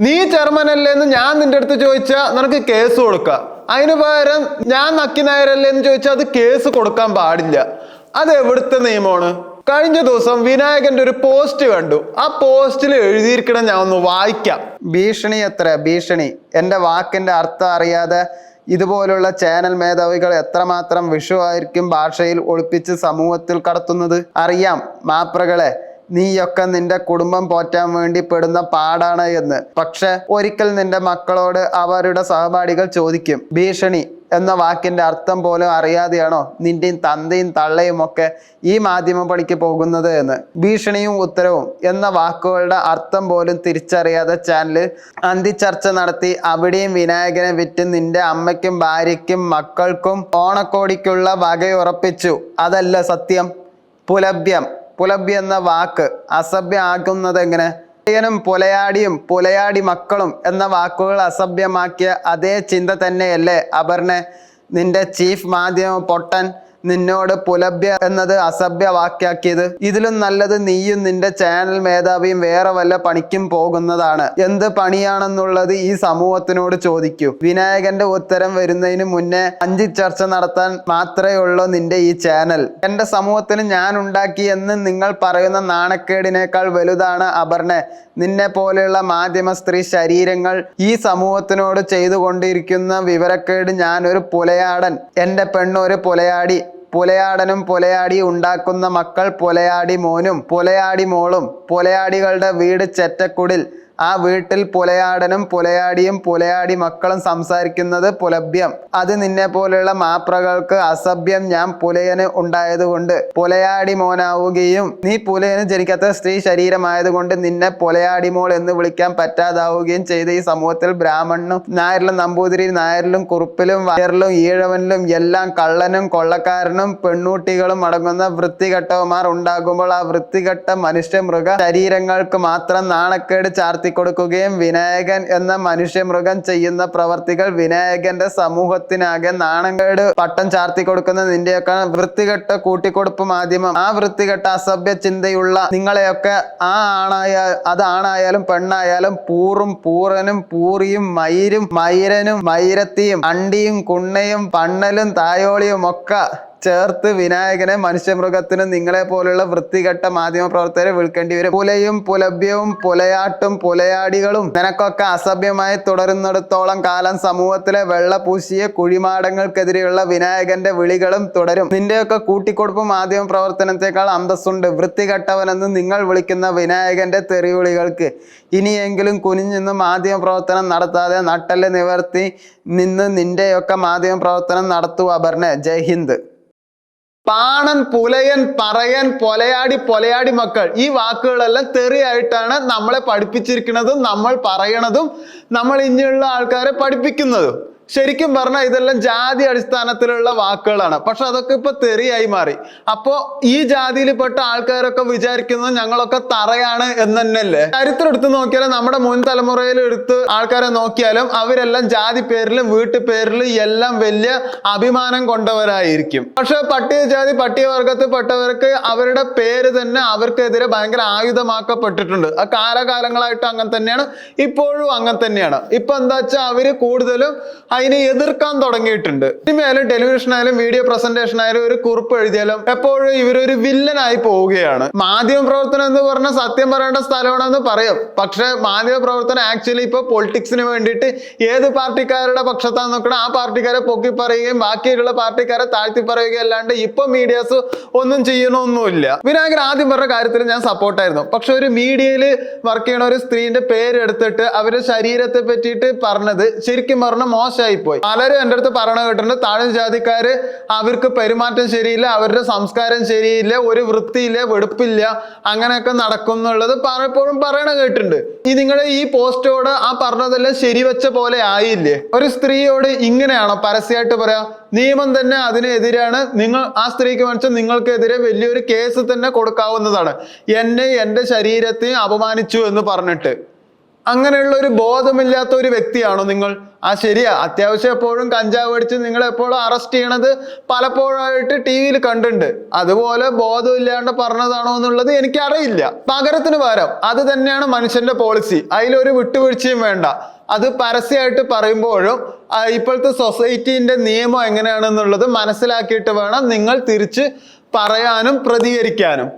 നീ ചെറുമനല്ലേ എന്ന് ഞാൻ നിന്റെ അടുത്ത് ചോദിച്ചാൽ നിനക്ക് കേസ് കൊടുക്കാം. അതിന് പകരം ഞാൻ നക്കി നായരല്ലേ എന്ന് ചോദിച്ചാൽ അത് കേസ് കൊടുക്കാൻ പാടില്ല. അത് എവിടുത്തെ നിയമമാണ്? കഴിഞ്ഞ ദിവസം വിനായകന്റെ ഒരു പോസ്റ്റ് കണ്ടു. ആ പോസ്റ്റിൽ എഴുതിയിരിക്കണം ഞാൻ ഒന്ന് വായിക്കാം. ഭീഷണി എത്ര? ഭീഷണി. എന്റെ വാക്കിന്റെ അർത്ഥം അറിയാതെ ഇതുപോലുള്ള ചാനൽ മേധാവികൾ എത്രമാത്രം വിഷുവായിരിക്കും ഭാഷയിൽ ഒളിപ്പിച്ച് സമൂഹത്തിൽ കടത്തുന്നത്? അറിയാം. മാപ്രകളെ നീയൊക്കെ നിന്റെ കുടുംബം പോറ്റാൻ വേണ്ടി പെടുന്ന പാടാണ് എന്ന്. പക്ഷെ ഒരിക്കൽ നിന്റെ മക്കളോട് അവരുടെ സഹപാഠികൾ ചോദിക്കും ഭീഷണി എന്ന വാക്കിന്റെ അർത്ഥം പോലും അറിയാതെയാണോ നിന്റെയും തന്തയും തള്ളയും ഒക്കെ ഈ മാധ്യമ പണിക്ക് പോകുന്നത് എന്ന്. ഭീഷണിയും ഉത്തരവും എന്ന വാക്കുകളുടെ അർത്ഥം പോലും തിരിച്ചറിയാതെ ചാനൽ അന്തിച്ചർച്ച നടത്തി അവിടെയും വിനായകനെ വിറ്റ് നിന്റെ അമ്മയ്ക്കും ഭാര്യയ്ക്കും മക്കൾക്കും ഓണക്കോടിക്കുള്ള വകയുറപ്പിച്ചു. അതല്ല സത്യം. പുലഭ്യം. പുലഭ്യം എന്ന വാക്ക് അസഭ്യമാക്കുന്നത് എങ്ങനെ? പുലയനും പുലയാടിയും പുലയാടി മക്കളും എന്ന വാക്കുകൾ അസഭ്യമാക്കിയ അതേ ചിന്ത തന്നെയല്ലേ അപർണെ? നിന്റെ ചീഫ് മാധ്യമ പൊട്ടൻ നിന്നോട് പുലഭ്യ എന്നത് അസഭ്യ വാക്യാക്കിയത്. ഇതിലും നല്ലത് നീയും നിന്റെ ചാനൽ മേധാവിയും വേറെ വല്ല പണിക്കും പോകുന്നതാണ്. എന്ത് പണിയാണെന്നുള്ളത് ഈ സമൂഹത്തിനോട് ചോദിക്കൂ. വിനായകന്റെ ഉത്തരം വരുന്നതിന് മുന്നേ അഞ്ച് ചർച്ച നടത്താൻ മാത്രമേ ഉള്ളൂ നിന്റെ ഈ ചാനൽ എന്റെ സമൂഹത്തിന് ഞാൻ ഉണ്ടാക്കി എന്ന് നിങ്ങൾ പറയുന്ന നാണക്കേടിനേക്കാൾ വലുതാണ് അപർണെ. നിന്നെ പോലെയുള്ള മാധ്യമ സ്ത്രീ ശരീരങ്ങൾ ഈ സമൂഹത്തിനോട് ചെയ്തുകൊണ്ടിരിക്കുന്ന വിവരക്കേട് ഞാൻ ഒരു പുലയാടൻ. എന്റെ പെണ്ണൊരു പുലയാടി. പുലയാടനും പുലയാടി ഉണ്ടാക്കുന്ന മക്കൾ പുലയാടി മോനും പുലയാടി മോളും പുലയാടികളുടെ വീട് ചെറ്റക്കുടിൽ ആ വീട്ടിൽ പുലയാടനും പുലയാടിയും പുലയാടി മക്കളും സംസാരിക്കുന്നത് പുലഭ്യം. അത് നിന്നെ പോലെയുള്ള മാപ്രകൾക്ക് അസഭ്യം ഞാൻ പുലയന് ഉണ്ടായതുകൊണ്ട് പുലയാടി മോനാവുകയും നീ പുലയന് ജനിക്കാത്ത സ്ത്രീ ശരീരമായതുകൊണ്ട് നിന്നെ പുലയാടി മോൾ എന്ന് വിളിക്കാൻ പറ്റാതാവുകയും ചെയ്ത ഈ സമൂഹത്തിൽ ബ്രാഹ്മണനും നായരിലും നമ്പൂതിരി നായരിലും കുറുപ്പിലും വയറിലും ഈഴവനിലും എല്ലാം കള്ളനും കൊള്ളക്കാരനും പെണ്ണൂട്ടികളും അടങ്ങുന്ന വൃത്തികെട്ടവന്മാർ ഉണ്ടാകുമ്പോൾ ആ വൃത്തികെട്ട മനുഷ്യ മൃഗ ശരീരങ്ങൾക്ക് മാത്രം നാണക്കേട് ചാർത്തി കൊടുക്കുകയും വിനായകൻ എന്ന മനുഷ്യമൃഗം ചെയ്യുന്ന പ്രവർത്തികൾ വിനായകന്റെ സമൂഹത്തിനാകെ നാണങ്ങേട് പട്ടം ചാർത്തി കൊടുക്കുന്ന നിന്റെയൊക്കെ വൃത്തികെട്ട കൂട്ടിക്കൊടുപ്പ് മാധ്യമം. ആ വൃത്തികെട്ട അസഭ്യ ചിന്തയുള്ള നിങ്ങളെയൊക്കെ ആ ആണായ അത് ആണായാലും പെണ്ണായാലും പൂറും പൂറനും പൂറിയും മയിരും മയിരനും മയിരത്തിയും അണ്ടിയും കുണ്ണയും പണ്ണലും തായോളിയും ഒക്കെ ചേർത്ത് വിനായകനെ മനുഷ്യമൃഗത്തിനും നിങ്ങളെ പോലുള്ള വൃത്തികെട്ട മാധ്യമ പ്രവർത്തകരെ വിൽക്കേണ്ടി വരും. പുലയും പുലഭ്യവും പുലയാട്ടും പുലയാടികളും നിനക്കൊക്കെ അസഭ്യമായി തുടരുന്നിടത്തോളം കാലം സമൂഹത്തിലെ വെള്ളപൂശിയ കുഴിമാടങ്ങൾക്കെതിരെയുള്ള വിനായകന്റെ വിളികളും തുടരും. നിന്റെയൊക്കെ കൂട്ടിക്കൊടുപ്പ് മാധ്യമ പ്രവർത്തനത്തെക്കാൾ അന്തസ്സുണ്ട്. വൃത്തികെട്ടവനെന്ന് നിങ്ങൾ വിളിക്കുന്ന വിനായകന്റെ തെറിവിളികൾക്ക് ഇനിയെങ്കിലും കുനിഞ്ഞിന്ന് മാധ്യമ പ്രവർത്തനം നടത്താതെ നട്ടൽ നിവർത്തി നിന്ന് നിന്റെയൊക്കെ മാധ്യമ പ്രവർത്തനം നടത്തുക അപർണ. ജയ് ഹിന്ദ്. പാണൻ പുലയൻ പറയൻ പൊലയാടി പൊലയാടി മക്കൾ. ഈ വാക്കുകളെല്ലാം തെറിയായിട്ടാണ് നമ്മളെ പഠിപ്പിച്ചിരിക്കുന്നതും നമ്മൾ പറയണതും നമ്മൾ ഇനിയുള്ള ആൾക്കാരെ പഠിപ്പിക്കുന്നതും. ശരിക്കും പറഞ്ഞാൽ ഇതെല്ലാം ജാതി അടിസ്ഥാനത്തിലുള്ള വാക്കുകളാണ്. പക്ഷെ അതൊക്കെ ഇപ്പൊ തെറിയായി മാറി. അപ്പോ ഈ ജാതിയിൽപ്പെട്ട ആൾക്കാരൊക്കെ വിചാരിക്കുന്നത് ഞങ്ങളൊക്കെ തറയാണ് എന്ന് തന്നെയല്ലേ ചരിത്രം എടുത്ത് നോക്കിയാലും നമ്മുടെ മുൻ തലമുറയിൽ എടുത്ത് ആൾക്കാരെ നോക്കിയാലും അവരെല്ലാം ജാതി പേരിലും വീട്ടു പേരിലും എല്ലാം വലിയ അഭിമാനം കൊണ്ടവരായിരിക്കും. പക്ഷെ പട്ടികജാതി പട്ടികവർഗത്തിൽ പെട്ടവർക്ക് അവരുടെ പേര് തന്നെ അവർക്കെതിരെ ഭയങ്കര ആയുധമാക്കപ്പെട്ടിട്ടുണ്ട്. ആ കാലകാലങ്ങളായിട്ട് അങ്ങനെ തന്നെയാണ് ഇപ്പോഴും അങ്ങനെ തന്നെയാണ്. ഇപ്പൊ എന്താ വെച്ചാൽ അവർ കൂടുതലും അതിനെ എതിർക്കാൻ തുടങ്ങിയിട്ടുണ്ട്. സിനിമയായാലും ടെലിവിഷൻ ആയാലും വീഡിയോ പ്രസന്റേഷൻ ആയാലും ഒരു കുറിപ്പ് എഴുതിയാലും എപ്പോഴും ഇവരൊരു വില്ലനായി പോവുകയാണ്. മാധ്യമ പ്രവർത്തനം എന്ന് പറഞ്ഞാൽ സത്യം പറയേണ്ട സ്ഥലമാണെന്ന് പറയും. പക്ഷെ മാധ്യമ പ്രവർത്തനം ആക്ച്വലി ഇപ്പൊ പൊളിറ്റിക്സിന് വേണ്ടിയിട്ട് ഏത് പാർട്ടിക്കാരുടെ പക്ഷത്താണ് നോക്കണം. ആ പാർട്ടിക്കാരെ പൊക്കി പറയുകയും ബാക്കിയുള്ള പാർട്ടിക്കാരെ താഴ്ത്തി പറയുകയും അല്ലാണ്ട് ഇപ്പൊ മീഡിയാസ് ഒന്നും ചെയ്യണമൊന്നുമില്ല വിനായകൻ ആദ്യം പറഞ്ഞ കാര്യത്തിൽ ഞാൻ സപ്പോർട്ടായിരുന്നു പക്ഷെ ഒരു മീഡിയയിൽ വർക്ക് ചെയ്യണ ഒരു സ്ത്രീന്റെ പേരെടുത്തിട്ട് അവരുടെ ശരീരത്തെ പറ്റിയിട്ട് പറഞ്ഞത് ശരിക്കും പറഞ്ഞ പോയി പലരും എന്റെ അടുത്ത് പറയണ കേട്ടിട്ടുണ്ട് താഴ്ന്ന ജാതിക്കാര് അവർക്ക് പെരുമാറ്റം ശരിയില്ല അവരുടെ സംസ്കാരം ശരിയില്ല ഒരു വൃത്തിയില്ല വെടുപ്പില്ല അങ്ങനെയൊക്കെ നടക്കും എന്നുള്ളത് പലപ്പോഴും പറയണ കേട്ടിട്ടുണ്ട്. ഈ നിങ്ങളുടെ ഈ പോസ്റ്റോട് ആ പറഞ്ഞതെല്ലാം ശരിവെച്ച പോലെ ആയില്ലേ? ഒരു സ്ത്രീയോട് ഇങ്ങനെയാണോ പരസ്യമായിട്ട് പറയാ? നിയമം തന്നെ അതിനെതിരാണ്. നിങ്ങൾ ആ സ്ത്രീക്ക് മനസ്സിൽ നിങ്ങൾക്കെതിരെ വലിയൊരു കേസ് തന്നെ കൊടുക്കാവുന്നതാണ്. എന്നെ എന്റെ ശരീരത്തെ അപമാനിച്ചു എന്ന് പറഞ്ഞിട്ട്. അങ്ങനെയുള്ള ഒരു ബോധമില്ലാത്ത ഒരു വ്യക്തിയാണോ നിങ്ങൾ? ആ ശരിയാ. അത്യാവശ്യം എപ്പോഴും കഞ്ചാവ് അടിച്ച് നിങ്ങൾ എപ്പോഴും അറസ്റ്റ് ചെയ്യണത് പലപ്പോഴായിട്ട് ടി വിയിൽ കണ്ടിട്ടുണ്ട്. അതുപോലെ ബോധമില്ലാണ്ട് പറഞ്ഞതാണോ എന്നുള്ളത് എനിക്കറിയില്ല. പകരത്തിന് പകരം. അത് തന്നെയാണ് മനുഷ്യന്റെ പോളിസി അതിലൊരു വിട്ടുവീഴ്ചയും വേണ്ട. അത് പരസ്യമായിട്ട് പറയുമ്പോഴും ഇപ്പോഴത്തെ സൊസൈറ്റീന്റെ നിയമം എങ്ങനെയാണെന്നുള്ളത് മനസ്സിലാക്കിയിട്ട് വേണം നിങ്ങൾ തിരിച്ച് പറയാനും പ്രതികരിക്കാനും.